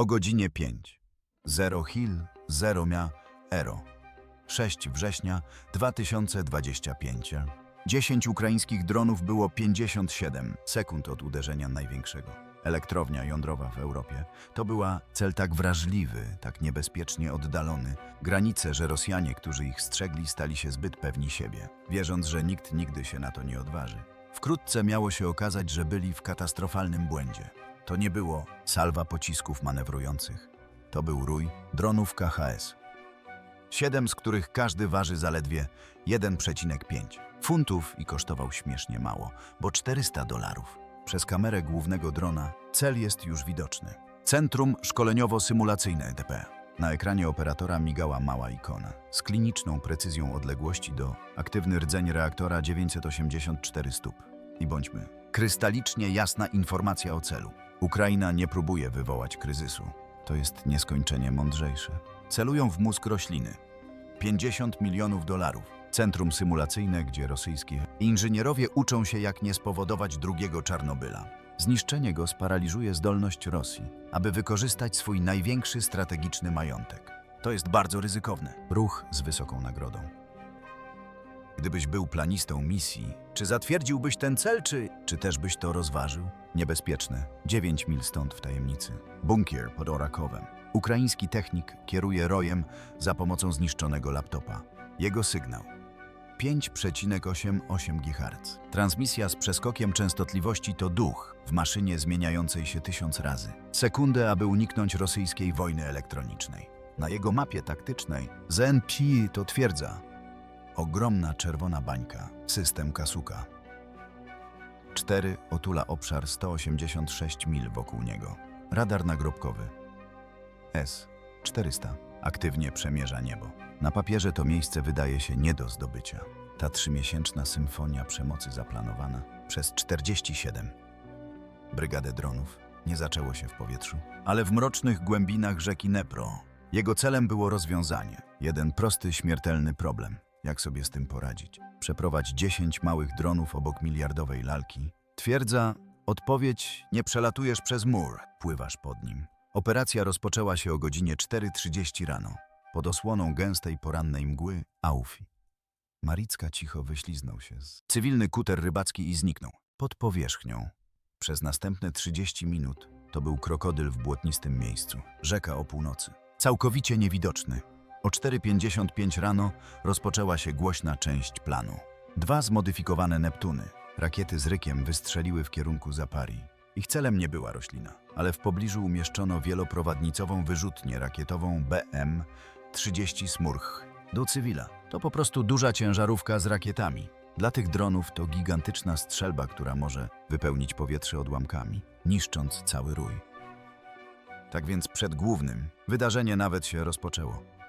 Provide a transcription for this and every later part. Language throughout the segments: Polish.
O godzinie 5. Zero Hill, Zero Mia, Ero. 6 września 2025. 10 ukraińskich dronów było 57 sekund od uderzenia największego. Elektrownia jądrowa w Europie to była cel tak wrażliwy, tak niebezpiecznie oddalony. Granice, że Rosjanie, którzy ich strzegli, stali się zbyt pewni siebie, wierząc, że nikt nigdy się na to nie odważy. Wkrótce miało się okazać, że byli w katastrofalnym błędzie. To nie było salwa pocisków manewrujących. To był rój dronów KHS. Siedem z których każdy waży zaledwie 1,5 funtów i kosztował śmiesznie mało, bo 400 dolarów. Przez kamerę głównego drona cel jest już widoczny. Centrum Szkoleniowo-Symulacyjne EDP. Na ekranie operatora migała mała ikona z kliniczną precyzją odległości do aktywny rdzeń reaktora 984 stóp. I bądźmy, krystalicznie jasna informacja o celu. Ukraina nie próbuje wywołać kryzysu. To jest nieskończenie mądrzejsze. Celują w mózg rośliny. 50 milionów dolarów. Centrum symulacyjne, gdzie rosyjskie inżynierowie uczą się, jak nie spowodować drugiego Czarnobyla. Zniszczenie go sparaliżuje zdolność Rosji, aby wykorzystać swój największy strategiczny majątek. To jest bardzo ryzykowne. Ruch z wysoką nagrodą. Gdybyś był planistą misji, czy zatwierdziłbyś ten cel, czy, czy też byś to rozważył? Niebezpieczne. 9 mil stąd w tajemnicy. Bunkier pod Orakowem. Ukraiński technik kieruje rojem za pomocą zniszczonego laptopa. Jego sygnał 5,88 GHz. Transmisja z przeskokiem częstotliwości to duch w maszynie zmieniającej się tysiąc razy. Sekundę, aby uniknąć rosyjskiej wojny elektronicznej. Na jego mapie taktycznej ZNP to twierdza. Ogromna czerwona bańka, system Kasuka. 4 otula obszar 186 mil wokół niego. Radar nagrobkowy. S-400 aktywnie przemierza niebo. Na papierze to miejsce wydaje się nie do zdobycia. Ta trzymiesięczna symfonia przemocy zaplanowana przez 47. Brygadę dronów nie zaczęło się w powietrzu, ale w mrocznych głębinach rzeki Nepro. Jego celem było rozwiązanie. Jeden prosty, śmiertelny problem. Jak sobie z tym poradzić? Przeprowadź 10 małych dronów obok miliardowej lalki. Twierdza, odpowiedź, nie przelatujesz przez mur, pływasz pod nim. Operacja rozpoczęła się o godzinie 4.30 rano. Pod osłoną gęstej porannej mgły Aufi. Maricka cicho wyśliznął się z... Cywilny kuter rybacki i zniknął. Pod powierzchnią. Przez następne 30 minut to był krokodyl w błotnistym miejscu. Rzeka o północy. Całkowicie niewidoczny. O 4.55 rano rozpoczęła się głośna część planu. Dwa zmodyfikowane Neptuny, rakiety z rykiem, wystrzeliły w kierunku Zapari. Ich celem nie była roślina, ale w pobliżu umieszczono wieloprowadnicową wyrzutnię rakietową BM-30 Smurch do cywila. To po prostu duża ciężarówka z rakietami. Dla tych dronów to gigantyczna strzelba, która może wypełnić powietrze odłamkami, niszcząc cały rój. Tak więc przed głównym wydarzenie nawet się rozpoczęło.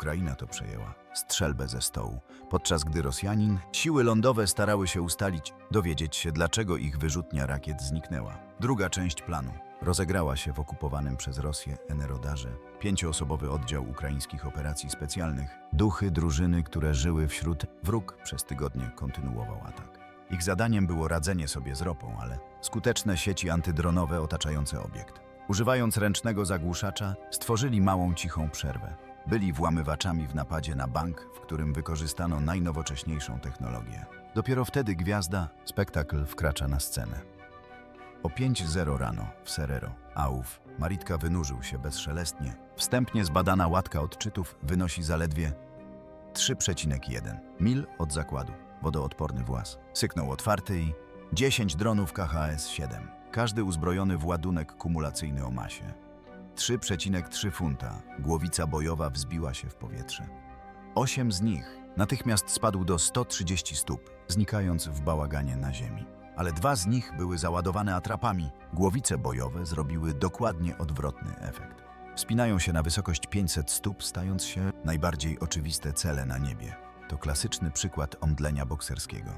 Ukraina to przejęła strzelbę ze stołu, podczas gdy Rosjanin, siły lądowe starały się ustalić, dowiedzieć się, dlaczego ich wyrzutnia rakiet zniknęła. Druga część planu rozegrała się w okupowanym przez Rosję Enerodarze. Pięcioosobowy oddział ukraińskich operacji specjalnych, duchy drużyny, które żyły wśród wróg przez tygodnie kontynuował atak. Ich zadaniem było radzenie sobie z ropą, ale skuteczne sieci antydronowe otaczające obiekt. Używając ręcznego zagłuszacza, stworzyli małą, cichą przerwę. Byli włamywaczami w napadzie na bank, w którym wykorzystano najnowocześniejszą technologię. Dopiero wtedy gwiazda, spektakl wkracza na scenę. O 5.00 rano w Serero, Aów, Maritka wynurzył się bezszelestnie. Wstępnie zbadana łatka odczytów wynosi zaledwie 3,1 mil od zakładu. Wodoodporny włas. Syknął otwarty i 10 dronów KHS-7. Każdy uzbrojony w ładunek kumulacyjny o masie. 3,3 funta. Głowica bojowa wzbiła się w powietrze. Osiem z nich natychmiast spadł do 130 stóp, znikając w bałaganie na ziemi. Ale dwa z nich były załadowane atrapami. Głowice bojowe zrobiły dokładnie odwrotny efekt. Wspinają się na wysokość 500 stóp, stając się najbardziej oczywiste cele na niebie. To klasyczny przykład omdlenia bokserskiego.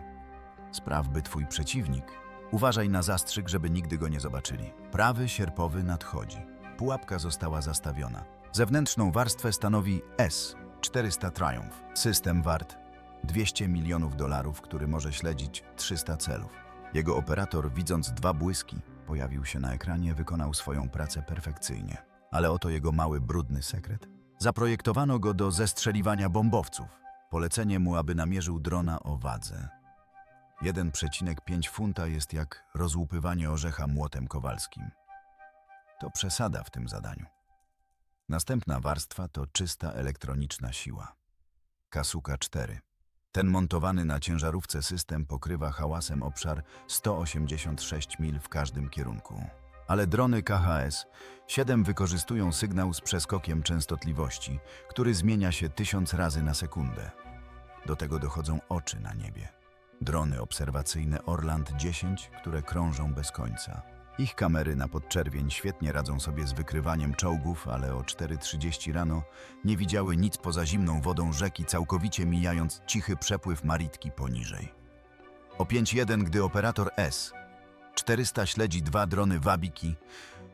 Spraw, by twój przeciwnik. Uważaj na zastrzyk, żeby nigdy go nie zobaczyli. Prawy sierpowy nadchodzi. Pułapka została zastawiona. Zewnętrzną warstwę stanowi S-400 Triumph. System wart 200 milionów dolarów, który może śledzić 300 celów. Jego operator, widząc dwa błyski, pojawił się na ekranie, wykonał swoją pracę perfekcyjnie. Ale oto jego mały, brudny sekret. Zaprojektowano go do zestrzeliwania bombowców. Polecenie mu, aby namierzył drona o wadze. 1,5 funta jest jak rozłupywanie orzecha młotem kowalskim. To przesada w tym zadaniu. Następna warstwa to czysta elektroniczna siła. Kasuka 4. Ten montowany na ciężarówce system pokrywa hałasem obszar 186 mil w każdym kierunku. Ale drony KHS-7 wykorzystują sygnał z przeskokiem częstotliwości, który zmienia się tysiąc razy na sekundę. Do tego dochodzą oczy na niebie. Drony obserwacyjne Orland 10, które krążą bez końca. Ich kamery na podczerwień świetnie radzą sobie z wykrywaniem czołgów, ale o 4.30 rano nie widziały nic poza zimną wodą rzeki, całkowicie mijając cichy przepływ Maritki poniżej. O 5.1, gdy operator S 400 śledzi dwa drony Wabiki,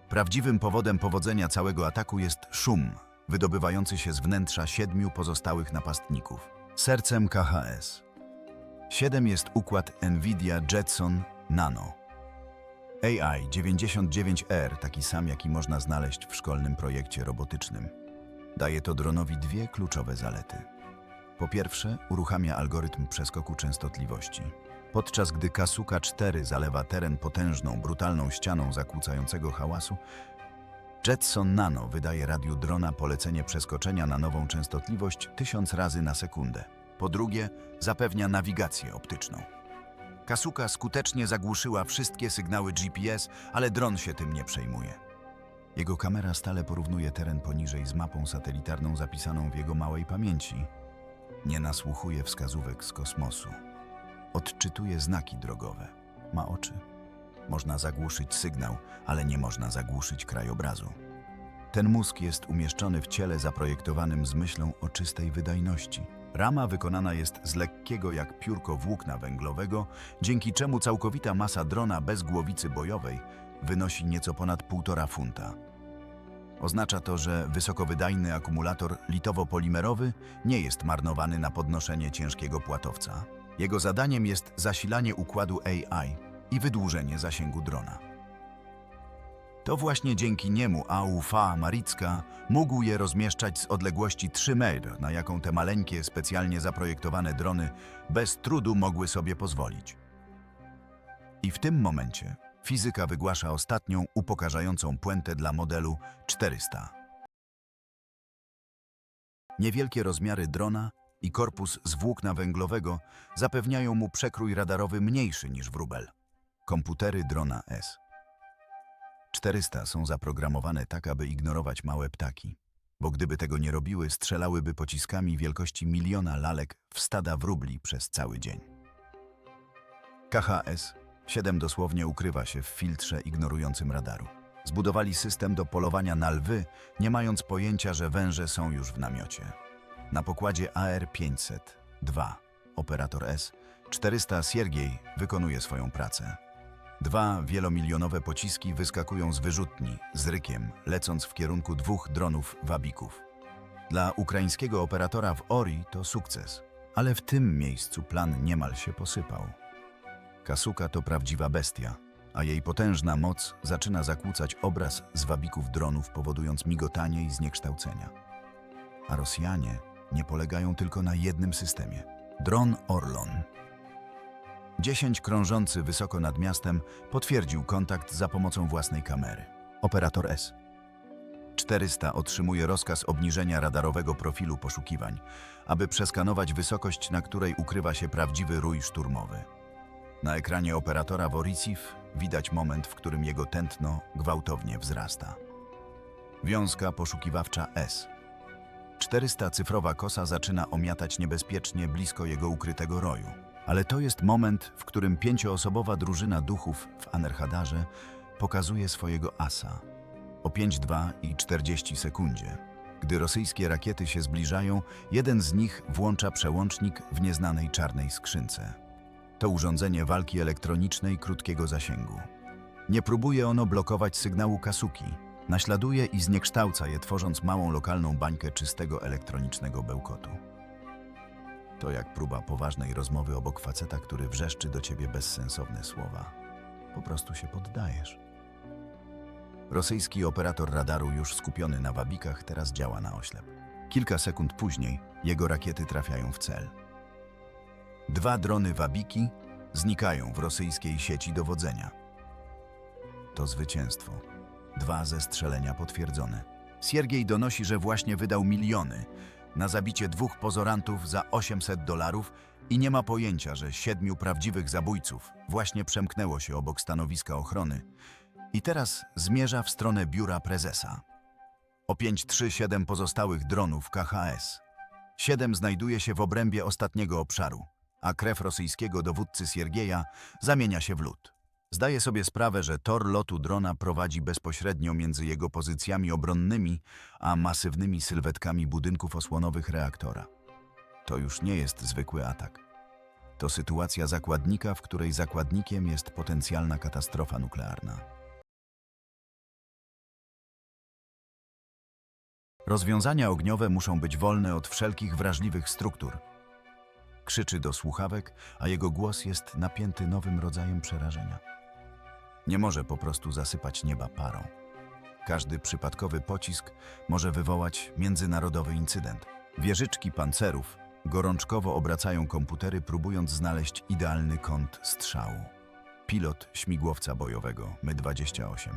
prawdziwym powodem powodzenia całego ataku jest szum wydobywający się z wnętrza siedmiu pozostałych napastników. Sercem KHS. 7 jest układ NVIDIA Jetson Nano. AI 99R, taki sam jaki można znaleźć w szkolnym projekcie robotycznym. Daje to dronowi dwie kluczowe zalety. Po pierwsze, uruchamia algorytm przeskoku częstotliwości. Podczas gdy Kasuka 4 zalewa teren potężną, brutalną ścianą zakłócającego hałasu, Jetson Nano wydaje radiu drona polecenie przeskoczenia na nową częstotliwość tysiąc razy na sekundę. Po drugie, zapewnia nawigację optyczną. Kasuka skutecznie zagłuszyła wszystkie sygnały GPS, ale dron się tym nie przejmuje. Jego kamera stale porównuje teren poniżej z mapą satelitarną zapisaną w jego małej pamięci. Nie nasłuchuje wskazówek z kosmosu. Odczytuje znaki drogowe. Ma oczy. Można zagłuszyć sygnał, ale nie można zagłuszyć krajobrazu. Ten mózg jest umieszczony w ciele zaprojektowanym z myślą o czystej wydajności. Rama wykonana jest z lekkiego jak piórko włókna węglowego, dzięki czemu całkowita masa drona bez głowicy bojowej wynosi nieco ponad 1,5 funta. Oznacza to, że wysokowydajny akumulator litowo-polimerowy nie jest marnowany na podnoszenie ciężkiego płatowca. Jego zadaniem jest zasilanie układu AI i wydłużenie zasięgu drona. To właśnie dzięki niemu AUV Maricka mógł je rozmieszczać z odległości 3 metr, na jaką te maleńkie, specjalnie zaprojektowane drony bez trudu mogły sobie pozwolić. I w tym momencie fizyka wygłasza ostatnią, upokarzającą puentę dla modelu 400. Niewielkie rozmiary drona i korpus z włókna węglowego zapewniają mu przekrój radarowy mniejszy niż wróbel. Komputery drona S. 400 są zaprogramowane tak, aby ignorować małe ptaki, bo gdyby tego nie robiły, strzelałyby pociskami wielkości miliona lalek w stada wróbli przez cały dzień. KHS 7 dosłownie ukrywa się w filtrze ignorującym radaru. Zbudowali system do polowania na lwy, nie mając pojęcia, że węże są już w namiocie. Na pokładzie AR-500-2 operator S 400 Siergiej wykonuje swoją pracę. Dwa wielomilionowe pociski wyskakują z wyrzutni z rykiem, lecąc w kierunku dwóch dronów wabików. Dla ukraińskiego operatora w Ori to sukces, ale w tym miejscu plan niemal się posypał. Kasuka to prawdziwa bestia, a jej potężna moc zaczyna zakłócać obraz z wabików dronów, powodując migotanie i zniekształcenia. A Rosjanie nie polegają tylko na jednym systemie. Dron Orlon 10 krążący wysoko nad miastem potwierdził kontakt za pomocą własnej kamery. Operator S. 400 otrzymuje rozkaz obniżenia radarowego profilu poszukiwań, aby przeskanować wysokość, na której ukrywa się prawdziwy rój szturmowy. Na ekranie operatora Woriciv widać moment, w którym jego tętno gwałtownie wzrasta. Wiązka poszukiwawcza S. 400 cyfrowa kosa zaczyna omiatać niebezpiecznie blisko jego ukrytego roju. Ale to jest moment, w którym pięcioosobowa drużyna duchów w Anerhadarze pokazuje swojego asa. O 5-2 i 40 sekundzie. Gdy rosyjskie rakiety się zbliżają, jeden z nich włącza przełącznik w nieznanej czarnej skrzynce. To urządzenie walki elektronicznej krótkiego zasięgu. Nie próbuje ono blokować sygnału kasuki. Naśladuje i zniekształca je, tworząc małą lokalną bańkę czystego elektronicznego bełkotu. To jak próba poważnej rozmowy obok faceta, który wrzeszczy do ciebie bezsensowne słowa. Po prostu się poddajesz. Rosyjski operator radaru, już skupiony na wabikach, teraz działa na oślep. Kilka sekund później jego rakiety trafiają w cel. Dwa drony wabiki znikają w rosyjskiej sieci dowodzenia. To zwycięstwo. Dwa zestrzelenia potwierdzone. Siergiej donosi, że właśnie wydał miliony na zabicie dwóch pozorantów za 800 dolarów i nie ma pojęcia, że siedmiu prawdziwych zabójców właśnie przemknęło się obok stanowiska ochrony i teraz zmierza w stronę biura prezesa. O 537 pozostałych dronów KHS. Siedem znajduje się w obrębie ostatniego obszaru, a krew rosyjskiego dowódcy Siergieja zamienia się w lód. Zdaje sobie sprawę, że tor lotu drona prowadzi bezpośrednio między jego pozycjami obronnymi a masywnymi sylwetkami budynków osłonowych reaktora. To już nie jest zwykły atak. To sytuacja zakładnika, w której zakładnikiem jest potencjalna katastrofa nuklearna. Rozwiązania ogniowe muszą być wolne od wszelkich wrażliwych struktur. Krzyczy do słuchawek, a jego głos jest napięty nowym rodzajem przerażenia. Nie może po prostu zasypać nieba parą. Każdy przypadkowy pocisk może wywołać międzynarodowy incydent. Wieżyczki pancerów gorączkowo obracają komputery, próbując znaleźć idealny kąt strzału. Pilot śmigłowca bojowego My-28.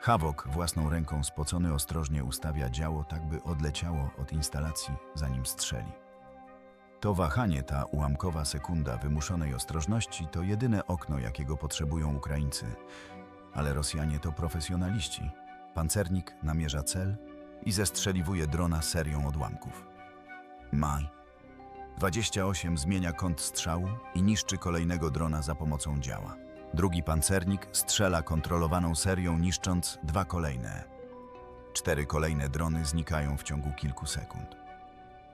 Hawok własną ręką spocony ostrożnie ustawia działo, tak by odleciało od instalacji, zanim strzeli. To wahanie, ta ułamkowa sekunda wymuszonej ostrożności, to jedyne okno, jakiego potrzebują Ukraińcy. Ale Rosjanie to profesjonaliści. Pancernik namierza cel i zestrzeliwuje drona serią odłamków. Maj. 28 zmienia kąt strzału i niszczy kolejnego drona za pomocą działa. Drugi pancernik strzela kontrolowaną serią, niszcząc dwa kolejne. Cztery kolejne drony znikają w ciągu kilku sekund.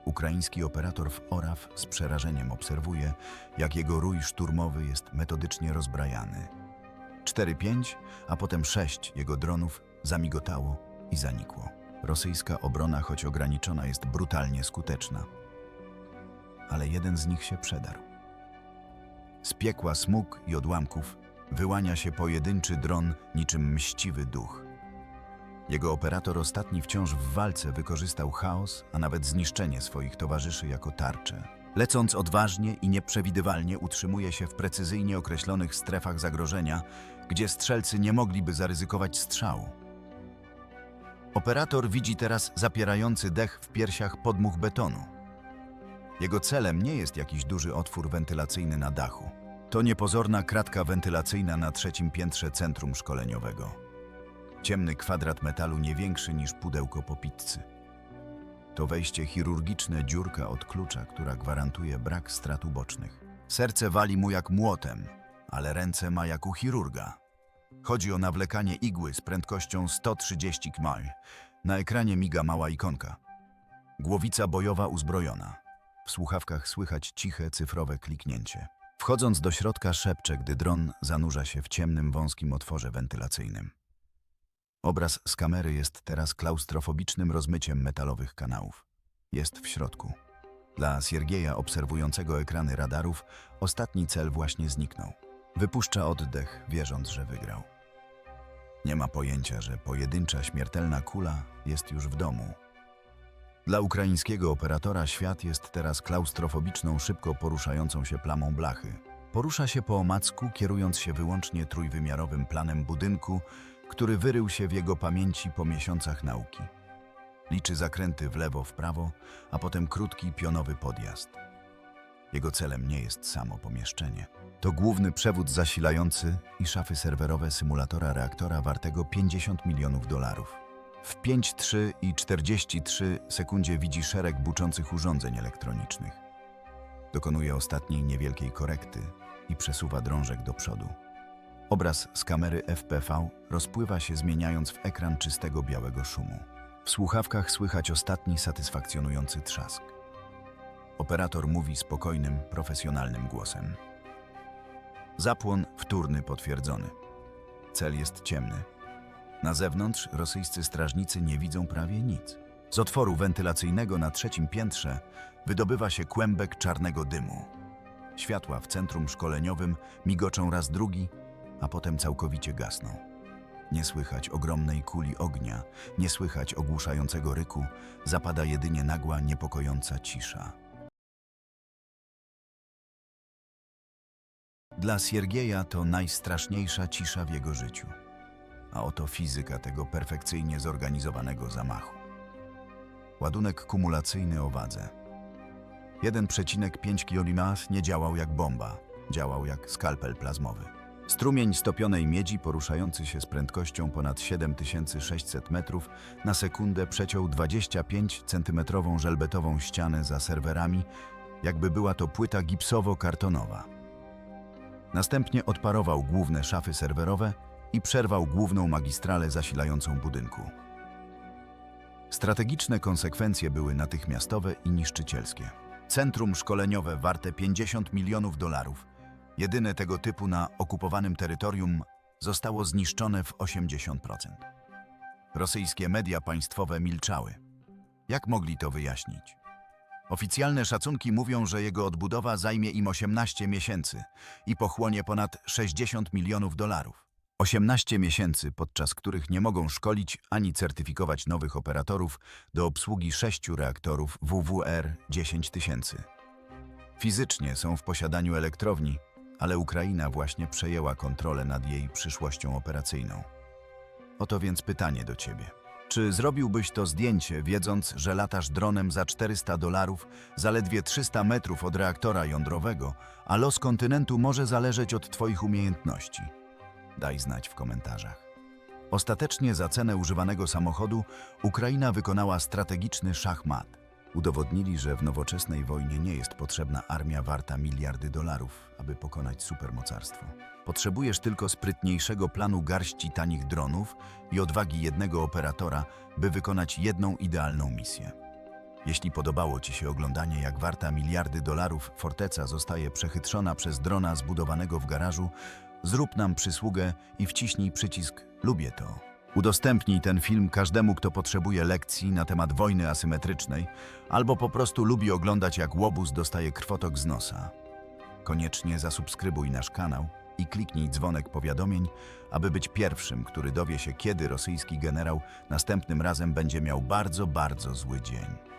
Ukraiński operator w ORAF z przerażeniem obserwuje, jak jego rój szturmowy jest metodycznie rozbrajany. 4-5, a potem 6 jego dronów zamigotało i zanikło. Rosyjska obrona, choć ograniczona, jest brutalnie skuteczna. Ale jeden z nich się przedarł. Z piekła smug i odłamków wyłania się pojedynczy dron niczym mściwy duch. Jego operator ostatni wciąż w walce wykorzystał chaos, a nawet zniszczenie swoich towarzyszy jako tarczę. Lecąc odważnie i nieprzewidywalnie utrzymuje się w precyzyjnie określonych strefach zagrożenia, gdzie strzelcy nie mogliby zaryzykować strzału. Operator widzi teraz zapierający dech w piersiach podmuch betonu. Jego celem nie jest jakiś duży otwór wentylacyjny na dachu. To niepozorna kratka wentylacyjna na trzecim piętrze centrum szkoleniowego. Ciemny kwadrat metalu nie większy niż pudełko po pizzy. To wejście chirurgiczne dziurka od klucza, która gwarantuje brak strat ubocznych. Serce wali mu jak młotem, ale ręce ma jak u chirurga. Chodzi o nawlekanie igły z prędkością 130 km. Na ekranie miga mała ikonka. Głowica bojowa uzbrojona. W słuchawkach słychać ciche, cyfrowe kliknięcie. Wchodząc do środka szepcze, gdy dron zanurza się w ciemnym, wąskim otworze wentylacyjnym. Obraz z kamery jest teraz klaustrofobicznym rozmyciem metalowych kanałów. Jest w środku. Dla Siergieja, obserwującego ekrany radarów, ostatni cel właśnie zniknął. Wypuszcza oddech, wierząc, że wygrał. Nie ma pojęcia, że pojedyncza śmiertelna kula jest już w domu. Dla ukraińskiego operatora świat jest teraz klaustrofobiczną, szybko poruszającą się plamą blachy. Porusza się po omacku, kierując się wyłącznie trójwymiarowym planem budynku, który wyrył się w jego pamięci po miesiącach nauki. Liczy zakręty w lewo, w prawo, a potem krótki, pionowy podjazd. Jego celem nie jest samo pomieszczenie. To główny przewód zasilający i szafy serwerowe symulatora reaktora wartego 50 milionów dolarów. W 5,3 i 43 sekundzie widzi szereg buczących urządzeń elektronicznych. Dokonuje ostatniej niewielkiej korekty i przesuwa drążek do przodu. Obraz z kamery FPV rozpływa się zmieniając w ekran czystego białego szumu. W słuchawkach słychać ostatni satysfakcjonujący trzask. Operator mówi spokojnym, profesjonalnym głosem. Zapłon wtórny potwierdzony. Cel jest ciemny. Na zewnątrz rosyjscy strażnicy nie widzą prawie nic. Z otworu wentylacyjnego na trzecim piętrze wydobywa się kłębek czarnego dymu. Światła w centrum szkoleniowym migoczą raz drugi, a potem całkowicie gasną. Nie słychać ogromnej kuli ognia, nie słychać ogłuszającego ryku, zapada jedynie nagła, niepokojąca cisza. Dla Siergieja to najstraszniejsza cisza w jego życiu. A oto fizyka tego perfekcyjnie zorganizowanego zamachu. Ładunek kumulacyjny o wadze. 1,5 kg nie działał jak bomba, działał jak skalpel plazmowy. Strumień stopionej miedzi poruszający się z prędkością ponad 7600 metrów na sekundę przeciął 25-centymetrową żelbetową ścianę za serwerami, jakby była to płyta gipsowo-kartonowa. Następnie odparował główne szafy serwerowe i przerwał główną magistralę zasilającą budynku. Strategiczne konsekwencje były natychmiastowe i niszczycielskie. Centrum szkoleniowe warte 50 milionów dolarów, jedyne tego typu na okupowanym terytorium, zostało zniszczone w 80%. Rosyjskie media państwowe milczały. Jak mogli to wyjaśnić? Oficjalne szacunki mówią, że jego odbudowa zajmie im 18 miesięcy i pochłonie ponad 60 milionów dolarów. 18 miesięcy, podczas których nie mogą szkolić ani certyfikować nowych operatorów do obsługi sześciu reaktorów WWR 10 tysięcy. Fizycznie są w posiadaniu elektrowni, ale Ukraina właśnie przejęła kontrolę nad jej przyszłością operacyjną. Oto więc pytanie do ciebie. Czy zrobiłbyś to zdjęcie, wiedząc, że latasz dronem za 400 dolarów, zaledwie 300 metrów od reaktora jądrowego, a los kontynentu może zależeć od twoich umiejętności? Daj znać w komentarzach. Ostatecznie za cenę używanego samochodu Ukraina wykonała strategiczny szachmat. Udowodnili, że w nowoczesnej wojnie nie jest potrzebna armia warta miliardy dolarów, aby pokonać supermocarstwo. Potrzebujesz tylko sprytniejszego planu garści tanich dronów i odwagi jednego operatora, by wykonać jedną idealną misję. Jeśli podobało Ci się oglądanie, jak warta miliardy dolarów forteca zostaje przechytrzona przez drona zbudowanego w garażu, zrób nam przysługę i wciśnij przycisk Lubię to. Udostępnij ten film każdemu, kto potrzebuje lekcji na temat wojny asymetrycznej albo po prostu lubi oglądać, jak łobuz dostaje krwotok z nosa. Koniecznie zasubskrybuj nasz kanał i kliknij dzwonek powiadomień, aby być pierwszym, który dowie się, kiedy rosyjski generał następnym razem będzie miał bardzo, bardzo zły dzień.